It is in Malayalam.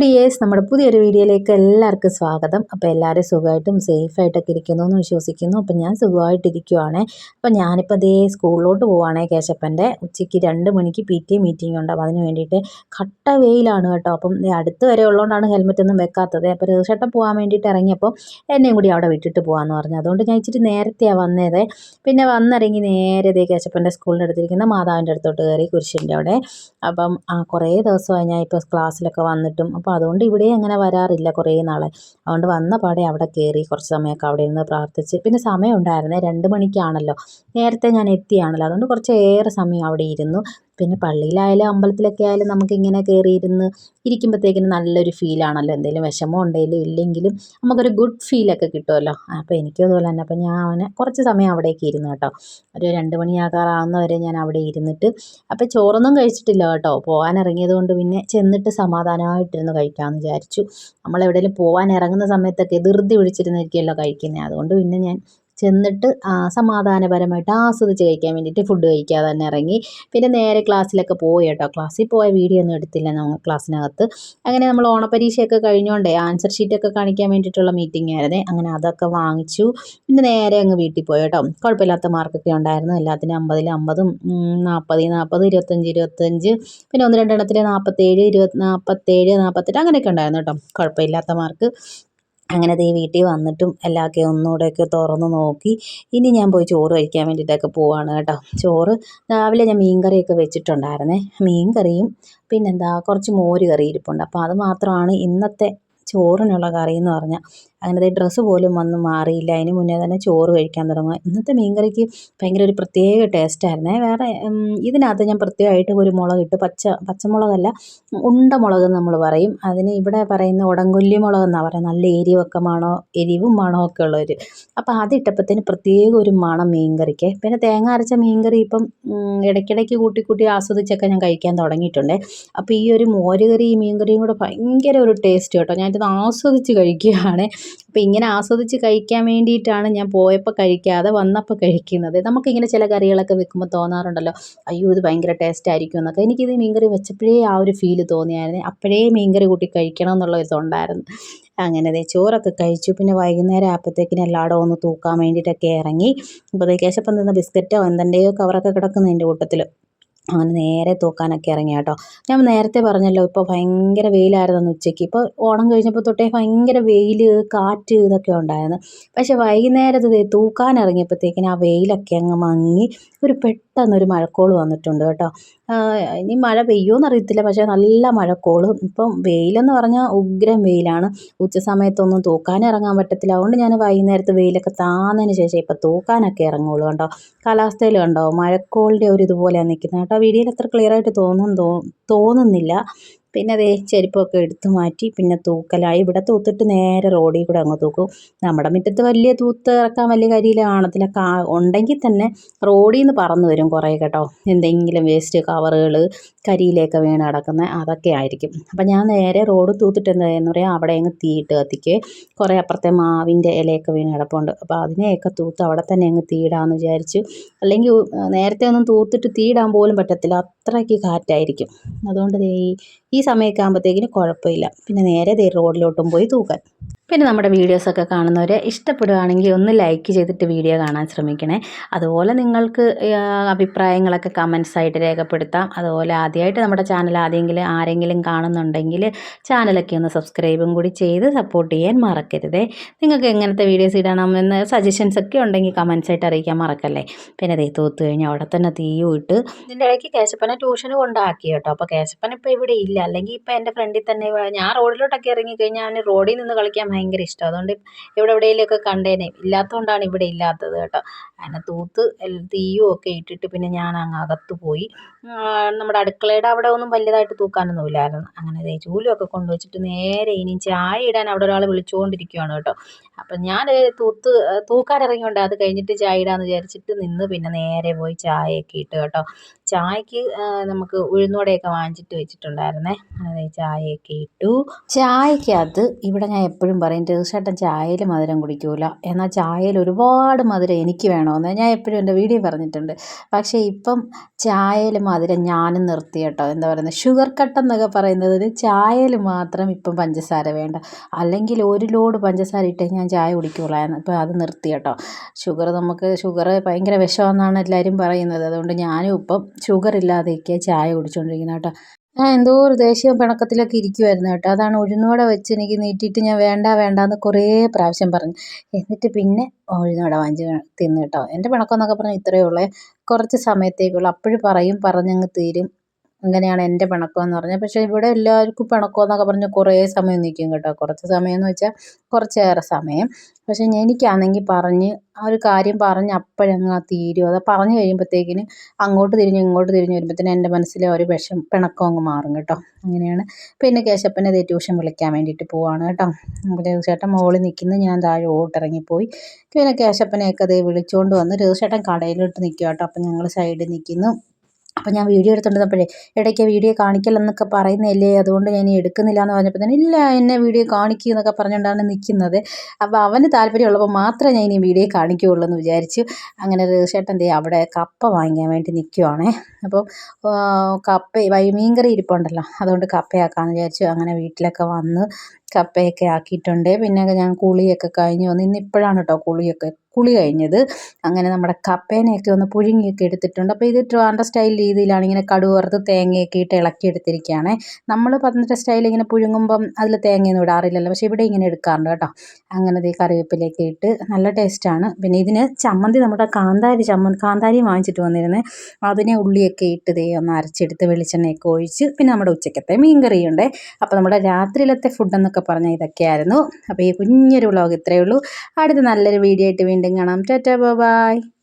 ഡിയേഴ്സ് നമ്മുടെ പുതിയൊരു വീഡിയോയിലേക്ക് എല്ലാവർക്കും സ്വാഗതം. അപ്പോൾ എല്ലാവരും സുഖമായിട്ടും സേഫായിട്ടൊക്കെ ഇരിക്കുന്നു എന്ന് വിശ്വസിക്കുന്നു. അപ്പോൾ ഞാൻ സുഖമായിട്ടിരിക്കുവാണേ. അപ്പോൾ ഞാനിപ്പോൾ ദേ സ്കൂളിലോട്ട് പോവുകയാണേ കേശപ്പന്റെ. ഉച്ചയ്ക്ക് രണ്ട് മണിക്ക് പി ടി മീറ്റിംഗ് ഉണ്ട്. അതിന് വേണ്ടിയിട്ട് കട്ട വെയിലാണ് കേട്ടോ. അപ്പം അടുത്ത് വരെ ഉള്ളതുകൊണ്ടാണ് ഹെൽമെറ്റ് ഒന്നും വെക്കാത്തത്. അപ്പോൾ രഘുചേട്ടൻ പോകാൻ വേണ്ടിയിട്ട് ഇറങ്ങിയപ്പോൾ എന്നെയും കൂടി അവിടെ വിട്ടിട്ട് പോകാമെന്ന് പറഞ്ഞു. അതുകൊണ്ട് ഞാൻ ഇച്ചിരി നേരത്തെയാണ് വന്നത്. പിന്നെ വന്നിറങ്ങി നേരെ ദേ കേശപ്പന്റെ സ്കൂളിന്റെ അടുത്തിരിക്കുന്ന മാതാവിന്റെ അടുത്തോട്ട് കയറി കുരിശിന്റെ അവിടെ. അപ്പം കുറേ ദിവസമായി ഞാൻ ഇപ്പോൾ ക്ലാസ്സിലൊക്കെ വന്നിട്ടും. അപ്പോൾ അതുകൊണ്ട് ഇവിടെ അങ്ങനെ വരാറില്ല കുറേ നാളെ. അതുകൊണ്ട് വന്ന പാടെ അവിടെ കയറി കുറച്ച് സമയമൊക്കെ അവിടെ ഇരുന്ന് പ്രാർത്ഥിച്ച്. പിന്നെ സമയം ഉണ്ടായിരുന്നേ രണ്ട് മണിക്കാണല്ലോ. നേരത്തെ ഞാൻ എത്തിയാണല്ലോ. അതുകൊണ്ട് കുറച്ച് ഏറെ സമയം അവിടെ ഇരുന്നു. പിന്നെ പള്ളിയിലായാലും അമ്പലത്തിലൊക്കെ ആയാലും നമുക്കിങ്ങനെ കയറിയിരുന്ന് ഇരിക്കുമ്പോഴത്തേക്കിന് നല്ലൊരു ഫീലാണല്ലോ എന്തെങ്കിലും വിഷമം ഉണ്ടെങ്കിലും ഇല്ലെങ്കിലും നമുക്കൊരു ഗുഡ് ഫീലൊക്കെ കിട്ടുമല്ലോ അപ്പോൾ എനിക്കും അതുപോലെ തന്നെ. അപ്പോൾ ഞാൻ അവനെ കുറച്ച് സമയം അവിടേക്ക് ഇരുന്നു കേട്ടോ. ഒരു രണ്ട് മണിയാകാറാവുന്നവരെ ഞാൻ അവിടെ ഇരുന്നിട്ട് അപ്പോൾ ചോറൊന്നും കഴിച്ചിട്ടില്ല കേട്ടോ. പോകാൻ ഇറങ്ങിയത് കൊണ്ട് പിന്നെ ചെന്നിട്ട് സമാധാനമായിട്ടിരുന്ന് കഴിക്കാമെന്ന് വിചാരിച്ചു. നമ്മൾ എവിടെയെങ്കിലും പോകാൻ ഇറങ്ങുന്ന സമയത്തൊക്കെ ധൃതി പിടിച്ചിരുന്നിരിക്കുമല്ലോ കഴിക്കുന്നത് അതുകൊണ്ട് പിന്നെ ഞാൻ ചെന്നിട്ട് സമാധാനപരമായിട്ട് ആസ്വദിച്ച് കഴിക്കാൻ വേണ്ടിയിട്ട് ഫുഡ് കഴിക്കാതെ തന്നെ ഇറങ്ങി. പിന്നെ നേരെ ക്ലാസ്സിലൊക്കെ പോയി കേട്ടോ. ക്ലാസ്സിൽ പോയ വീഡിയോ ഒന്നും എടുത്തില്ല നമ്മൾ ക്ലാസ്സിനകത്ത്. അങ്ങനെ നമ്മൾ ഓണപരീക്ഷയൊക്കെ കഴിഞ്ഞോണ്ടേ ആൻസർ ഷീറ്റൊക്കെ കാണിക്കാൻ വേണ്ടിയിട്ടുള്ള മീറ്റിംഗ് ആയിരുന്നു. അങ്ങനെ അതൊക്കെ വാങ്ങിച്ചു. പിന്നെ നേരെ അങ്ങ് വീട്ടിൽ പോയി കേട്ടോ. കുഴപ്പമില്ലാത്ത മാർക്കൊക്കെ ഉണ്ടായിരുന്നു. എല്ലാത്തിനും അമ്പതിൽ അമ്പതും നാൽപ്പതിൽ നാൽപ്പത് ഇരുപത്തഞ്ച് ഇരുപത്തഞ്ച് പിന്നെ ഒന്ന് രണ്ടെണ്ണത്തിൽ നാൽപ്പത്തേഴ് ഇരുപത്തി നാൽപ്പത്തേഴ് നാൽപ്പത്തെട്ട് അങ്ങനെയൊക്കെ ഉണ്ടായിരുന്നു കേട്ടോ. കുഴപ്പമില്ലാത്ത മാർക്ക് അങ്ങനെ ദേ വീട്ടിൽ വന്നിട്ടും എല്ലാമൊക്കെ ഒന്നുകൂടെയൊക്കെ തുറന്ന് നോക്കി. ഇനി ഞാൻ പോയി ചോറ് കഴിക്കാൻ വേണ്ടിയിട്ടൊക്കെ പോവാണ് കേട്ടോ. ചോറ് രാവിലെ ഞാൻ മീൻ കറിയൊക്കെ വെച്ചിട്ടുണ്ടായിരുന്നേ. മീൻ കറിയും പിന്നെന്താ കുറച്ച് മോര് കറി ഇരിപ്പുണ്ട്. അപ്പോൾ അത് മാത്രമാണ് ഇന്നത്തെ ചോറിനുള്ള കറി എന്ന് പറഞ്ഞാൽ അങ്ങനെ ഡ്രസ്സ് പോലും വന്ന് മാറിയില്ല. അതിന് മുന്നേ തന്നെ ചോറ് കഴിക്കാൻ തുടങ്ങുക ഇന്നത്തെ മീൻകറിക്ക് ഭയങ്കര ഒരു പ്രത്യേക ടേസ്റ്റായിരുന്നേ വേറെ ഇതിനകത്ത് ഞാൻ പ്രത്യേകമായിട്ട് ഒരു മുളകിട്ട് പച്ച പച്ചമുളകല്ല ഉണ്ട മുളക് നമ്മൾ പറയും. അതിന് ഇവിടെ പറയുന്ന ഉടങ്കൊല്ലി മുളക് എന്നാണ് പറയുന്നത്. നല്ല എരിവൊക്കെ മണോ എരിവും മണവും ഒക്കെ ഉള്ളൊരു അപ്പോൾ അതിട്ടപ്പോഴത്തേന് പ്രത്യേക ഒരു മണം മീൻകറിക്ക്. പിന്നെ തേങ്ങ അരച്ച മീൻകറി ഇപ്പം ഇടയ്ക്കിടയ്ക്ക് കൂട്ടി കൂട്ടി ആസ്വദിച്ചൊക്കെ ഞാൻ കഴിക്കാൻ തുടങ്ങിയിട്ടുണ്ട്. അപ്പോൾ ഈ ഒരു മോരുകറി മീൻകറിയും കൂടെ ഭയങ്കര ഒരു ടേസ്റ്റ് കേട്ടോ. ഞാനിത് ആസ്വദിച്ച് കഴിക്കുകയാണ്. അപ്പോൾ ഇങ്ങനെ ആസ്വദിച്ച് കഴിക്കാൻ വേണ്ടിയിട്ടാണ് ഞാൻ പോയപ്പോൾ കഴിക്കാതെ വന്നപ്പോൾ കഴിക്കുന്നത്. നമുക്കിങ്ങനെ ചില കറികളൊക്കെ വെക്കുമ്പോൾ തോന്നാറുണ്ടല്ലോ അയ്യോ ഇത് ഭയങ്കര ടേസ്റ്റ് ആയിരിക്കും എന്നൊക്കെ. എനിക്കിത് മീൻകറി വെച്ചപ്പോഴേ ആ ഒരു ഫീൽ തോന്നിയായിരുന്നു. അപ്പോഴേ മീൻകറി കൂട്ടി കഴിക്കണം എന്നുള്ള ഒരു ഇതുണ്ടായിരുന്നു. അങ്ങനെ ദേ ചോറൊക്കെ കഴിച്ചു. പിന്നെ വൈകുന്നേരം ആയപ്പോഴത്തേക്കിന് എല്ലായിടവും ഒന്ന് തൂക്കാൻ വേണ്ടിയിട്ടൊക്കെ ഇറങ്ങി. അപ്പോൾ ദേ കേശപ്പം നിന്ന് ബിസ്ക്കറ്റോ എന്തെന്റെയോ കവറൊക്കെ കിടക്കുന്നു എന്റെ കൂട്ടത്തിൽ അങ്ങനെ നേരെ തൂക്കാനൊക്കെ ഇറങ്ങി കേട്ടോ ഞാൻ നേരത്തെ പറഞ്ഞല്ലോ ഇപ്പോൾ ഭയങ്കര വെയിലായിരുന്നു ഉച്ചയ്ക്ക്. ഇപ്പോൾ ഓണം കഴിഞ്ഞപ്പോൾ തൊട്ടേ ഭയങ്കര വെയിൽ കാറ്റ് ഇതൊക്കെ ഉണ്ടായിരുന്നു. പക്ഷേ വൈകുന്നേരത്ത് തൂക്കാൻ ഇറങ്ങിയപ്പോഴത്തേക്കിന് ആ വെയിലൊക്കെ അങ്ങ് മങ്ങി ഒരു പെട്ടെന്നൊരു മഴക്കോൾ വന്നിട്ടുണ്ട് കേട്ടോ. ഇനി മഴ പെയ്യുമോ അറിയത്തില്ല പക്ഷേ നല്ല മഴക്കോളും. ഇപ്പം വെയിലെന്ന് പറഞ്ഞാൽ ഉഗ്രം വെയിലാണ്. ഉച്ച സമയത്തൊന്നും തൂക്കാനും ഇറങ്ങാൻ പറ്റത്തില്ല. അതുകൊണ്ട് ഞാൻ വൈകുന്നേരത്ത് വെയിലൊക്കെ താന്നതിന് ശേഷം ഇപ്പം തൂക്കാനൊക്കെ ഇറങ്ങുള്ളൂ കേട്ടോ. കാലാവസ്ഥയിൽ കണ്ടോ? മഴക്കോളിന്റെ ഒരു ഇതുപോലെയാണ് നിൽക്കുന്നത് കേട്ടോ. വീഡിയോയിൽ അത്ര ക്ലിയർ ആയിട്ട് തോന്നുന്നു തോന്നുന്നില്ല. പിന്നെ അതേ ചെരുപ്പൊക്കെ എടുത്തു മാറ്റി പിന്നെ തൂക്കലായി. ഇവിടെ തൂത്തിട്ട് നേരെ റോഡിൽ കൂടെ അങ്ങ് തൂക്കും. നമ്മുടെ മുറ്റത്ത് വലിയ തൂത്ത് ഇറക്കാൻ വലിയ കരിയില കാണത്തില്ല. കാ ഉണ്ടെങ്കിൽ തന്നെ റോഡിൽ നിന്ന് പറന്ന് വരും കുറേ കേട്ടോ. എന്തെങ്കിലും വേസ്റ്റ് കവറുകൾ കരിയിലേക്ക് വീണ് കിടക്കുന്ന അതൊക്കെ ആയിരിക്കും. അപ്പം ഞാൻ നേരെ റോഡ് തൂത്തിട്ട് എന്തായെന്ന് പറയാം. അവിടെ അങ്ങ് തീയിട്ട് കത്തിക്ക്. കുറേ അപ്പുറത്തെ മാവിന്റെ ഇലയൊക്കെ വീണ് കിടപ്പുണ്ട്. അപ്പോൾ അതിനെയൊക്കെ തൂത്ത് അവിടെ തന്നെ അങ്ങ് തീയിടാമെന്ന് വിചാരിച്ചു അല്ലെങ്കിൽ നേരത്തെ ഒന്നും തൂത്തിട്ട് തീയിടാൻ പോലും പറ്റത്തില്ല. അത്രയ്ക്ക് കാറ്റായിരിക്കും. അതുകൊണ്ട് ഈ സമയമൊക്കെ ആകുമ്പോഴത്തേക്കിന് കുഴപ്പമില്ല. പിന്നെ നേരെ ദേ റോഡിലോട്ടും പോയി തൂക്കാൻ. പിന്നെ നമ്മുടെ വീഡിയോസൊക്കെ കാണുന്നവരെ ഇഷ്ടപ്പെടുകയാണെങ്കിൽ ഒന്ന് ലൈക്ക് ചെയ്തിട്ട് വീഡിയോ കാണാൻ ശ്രമിക്കണേ. അതുപോലെ നിങ്ങൾക്ക് അഭിപ്രായങ്ങളൊക്കെ കമൻസ് ആയിട്ട് രേഖപ്പെടുത്താം. അതുപോലെ ആദ്യമായിട്ട് നമ്മുടെ ചാനൽ ആദ്യമെങ്കിലും ആരെങ്കിലും കാണുന്നുണ്ടെങ്കിൽ ചാനലൊക്കെ ഒന്ന് സബ്സ്ക്രൈബും കൂടി ചെയ്ത് സപ്പോർട്ട് ചെയ്യാൻ മറക്കരുതേ. നിങ്ങൾക്ക് എങ്ങനത്തെ വീഡിയോസ് ഇടണമെന്ന് സജഷൻസ് ഒക്കെ ഉണ്ടെങ്കിൽ കമൻസ് ആയിട്ട് അറിയിക്കാൻ മറക്കല്ലേ. പിന്നെ ദേ തൂത്ത് കഴിഞ്ഞാൽ അവിടെ തന്നെ തീയും ഇട്ട് ഇതിന്റെ ഇടയ്ക്ക് കേശപ്പനെ ട്യൂഷന് കൊണ്ടാക്കി കേട്ടോ. അപ്പോൾ കേശപ്പൻ ഇപ്പോൾ ഇവിടെ ഇല്ല. അല്ലെങ്കിൽ ഇപ്പം എന്റെ ഫ്രണ്ടിൽ തന്നെ ഞാൻ റോഡിലോട്ടൊക്കെ ഇറങ്ങി കഴിഞ്ഞാൽ അവന് റോഡിൽ നിന്ന് കളിക്കാൻ ഭയങ്കര ഇഷ്ടം. അതുകൊണ്ട് ഇവിടെ എവിടെയെങ്കിലുമൊക്കെ കണ്ടേനെ. ഇല്ലാത്തതുകൊണ്ടാണ് ഇവിടെ ഇല്ലാത്തത് കേട്ടോ. അങ്ങനെ തൂത്ത് തീയും ഒക്കെ ഇട്ടിട്ട് പിന്നെ ഞാൻ അങ്ങ് അകത്ത് പോയി. നമ്മുടെ അടുക്കളയുടെ അവിടെ ഒന്നും വലിയതായിട്ട് തൂക്കാനൊന്നും ഇല്ലായിരുന്നു. അങ്ങനെ ദേ ചൂലുമൊക്കെ കൊണ്ടുവച്ചിട്ട് നേരെ ഇനി ചായ ഇടാൻ അവിടെ ഒരാൾ വിളിച്ചുകൊണ്ടിരിക്കുകയാണ് കേട്ടോ. അപ്പം ഞാൻ തൂത്ത് തൂക്കാൻ ഇറങ്ങിയോണ്ട് അത് കഴിഞ്ഞിട്ട് ചായ ഇടാന്ന് വിചാരിച്ചിട്ട് നിന്ന് പിന്നെ നേരെ പോയി ചായയൊക്കെ ഇട്ട് കേട്ടോ. ചായക്ക് നമുക്ക് ഉഴുന്നുവടയൊക്കെ വാങ്ങിച്ചിട്ട് വെച്ചിട്ടുണ്ടായിരുന്നേ. അതെ ചായയൊക്കെ ഇട്ടു. ചായക്കകത്ത് ഇവിടെ ഞാൻ എപ്പോഴും പറയും തീർച്ചയായിട്ടും ചായയിൽ മധുരം കുടിക്കൂല. എന്നാൽ ചായയിൽ ഒരുപാട് മധുരം എനിക്ക് വേണമെന്ന് ഞാൻ എപ്പോഴും എന്റെ വീഡിയോ പറഞ്ഞിട്ടുണ്ട്. പക്ഷേ ഇപ്പം ചായയിൽ മധുരം ഞാനും നിർത്തി കേട്ടോ. എന്താ പറയുന്നത്? ഷുഗർ കട്ട് എന്നൊക്കെ പറയുന്നത് ചായയിൽ മാത്രം ഇപ്പം പഞ്ചസാര വേണ്ട. അല്ലെങ്കിൽ ഒരു ലോഡ് പഞ്ചസാര ഇട്ടേ ഞാൻ ചായ കുടിക്കുകയുള്ളായിരുന്നു ഇപ്പോൾ അത് നിർത്തി കേട്ടോ. ഷുഗർ നമുക്ക് ഷുഗർ ഭയങ്കര വിഷമെന്നാണ് എല്ലാവരും പറയുന്നത്. അതുകൊണ്ട് ഞാനും ഇപ്പം ഷുഗർ ഇല്ലാതെയൊക്കെ ചായ കുടിച്ചുകൊണ്ടിരിക്കുന്നത് കേട്ടോ. ഞാൻ എന്തോ ഒരു ദേഷ്യം പിണക്കത്തിലൊക്കെ ഇരിക്കുമായിരുന്നു കേട്ടോ. അതാണ് ഉഴുന്നുവട വെച്ച് എനിക്ക് നീട്ടിയിട്ട് ഞാൻ വേണ്ട വേണ്ട എന്ന് കുറേ പ്രാവശ്യം പറഞ്ഞു. എന്നിട്ട് പിന്നെ ഉഴുന്നുവട വാങ്ങിച്ച് തിന്നു കേട്ടോ. എന്റെ പിണക്കം എന്നൊക്കെ പറഞ്ഞാൽ ഇത്രയേ ഉള്ളേ. കുറച്ച് സമയത്തേക്കുള്ളൂ. അപ്പോഴും പറയും പറഞ്ഞങ്ങ് തീരും. അങ്ങനെയാണ് എന്റെ പിണക്കം എന്ന് പറഞ്ഞത്. പക്ഷേ ഇവിടെ എല്ലാവർക്കും പിണക്കം എന്നൊക്കെ പറഞ്ഞ് കുറേ സമയം നിൽക്കും കേട്ടോ. കുറച്ച് സമയം എന്ന് വെച്ചാൽ കുറച്ചേറെ സമയം. പക്ഷേ എനിക്കാണെങ്കിൽ പറഞ്ഞ് ആ ഒരു കാര്യം പറഞ്ഞ് അപ്പോഴങ്ങ് തീരും. അത് പറഞ്ഞു കഴിയുമ്പോഴത്തേക്കിന് അങ്ങോട്ട് തിരിഞ്ഞ് ഇങ്ങോട്ട് തിരിഞ്ഞ് വരുമ്പോഴത്തേനും എന്റെ മനസ്സിലെ ഒരു വിഷം പിണക്കം അങ്ങ് മാറും കേട്ടോ. അങ്ങനെയാണ്. പിന്നെ കേശപ്പനെ ദേ ട്യൂഷൻ വിളിക്കാൻ വേണ്ടിയിട്ട് പോവാണ് കേട്ടോ. രഘുചേട്ടൻ ചേട്ടൻ മുകളിൽ നിൽക്കുന്നു. ഞാൻ താഴെ ഓട്ടിറങ്ങിപ്പോയി പിന്നെ കേശപ്പനെയൊക്കെ ദേ വിളിച്ചുകൊണ്ട് വന്ന് രഘുചേട്ടൻ കടയിലോട്ട് നിൽക്കുക കേട്ടോ. അപ്പം ഞങ്ങൾ സൈഡിൽ നിൽക്കുന്നു. അപ്പോൾ ഞാൻ വീഡിയോ എടുത്തുകൊണ്ടിരുന്നപ്പോഴേ ഇടയ്ക്ക് വീഡിയോ കാണിക്കലെന്നൊക്കെ പറയുന്നതല്ലേ അതുകൊണ്ട് ഞാൻ എടുക്കുന്നില്ല എന്ന് പറഞ്ഞപ്പോൾ തന്നെ ഇല്ല എന്നെ വീഡിയോ കാണിക്കൂ എന്നൊക്കെ പറഞ്ഞുകൊണ്ടാണ് നിൽക്കുന്നത്. അപ്പോൾ അവന് താല്പര്യമുള്ളപ്പോൾ മാത്രമേ ഞാൻ ഇനി വീഡിയോ കാണിക്കുകയുള്ളൂ എന്ന് വിചാരിച്ചു. അങ്ങനെ ചേട്ടൻ ദേ അവിടെ കപ്പ വാങ്ങിക്കാൻ വേണ്ടി നിൽക്കുവാണേ. അപ്പോൾ കപ്പ മീൻകറി ഇരിപ്പുണ്ടല്ലോ. അതുകൊണ്ട് കപ്പയാക്കാമെന്ന് വിചാരിച്ചു. അങ്ങനെ വീട്ടിലൊക്കെ വന്ന് കപ്പയൊക്കെ ആക്കിയിട്ടുണ്ട്. പിന്നെ ഞാൻ കുളിയൊക്കെ കഴിഞ്ഞ് വന്ന് ഇന്നിപ്പോഴാണ് കേട്ടോ കുളിയൊക്കെ കുളി കഴിഞ്ഞത്. അങ്ങനെ നമ്മുടെ കപ്പേനെയൊക്കെ ഒന്ന് പുഴുങ്ങിയൊക്കെ എടുത്തിട്ടുണ്ട്. അപ്പോൾ ഇത് ട്രിവാൻഡ്ര സ്റ്റൈൽ രീതിയിലാണ് ഇങ്ങനെ കടുക് വറുത്ത് തേങ്ങയൊക്കെ ഇട്ട് ഇളക്കി എടുത്തിരിക്കുകയാണ്. നമ്മൾ പത്തനംതിട്ട സ്റ്റൈൽ ഇങ്ങനെ പുഴുങ്ങുമ്പം അതിൽ തേങ്ങയൊന്നും ഇടാറില്ലല്ലോ. പക്ഷേ ഇവിടെ ഇങ്ങനെ എടുക്കാറുണ്ട് കേട്ടോ അങ്ങനെ ഈ കറിവേപ്പിലേക്ക് ഇട്ട് നല്ല ടേസ്റ്റാണ്. പിന്നെ ഇതിന് ചമ്മന്തി നമ്മുടെ കാന്താരി ചമ്മന്തി കാന്താരി വാങ്ങിച്ചിട്ട് വന്നിരുന്നത് അതിനെ ഉള്ളിയൊക്കെ ഇട്ട് ദേ ഒന്ന് അരച്ചെടുത്ത് വെളിച്ചെണ്ണയൊക്കെ ഒഴിച്ച് പിന്നെ നമ്മുടെ ഉച്ചക്കത്തെ മീൻ കറിയുണ്ട് അപ്പോൾ നമ്മുടെ രാത്രിയിലത്തെ ഫുഡെന്നൊക്കെ പറഞ്ഞാൽ ഇതൊക്കെയായിരുന്നു. അപ്പോൾ ഈ കുഞ്ഞൊരു വ്ളോഗ് ഇത്രയേ ഉള്ളൂ. അടുത്ത നല്ലൊരു വീഡിയോ ആയിട്ട് വീണ്ടും കാണാം. Tata bye.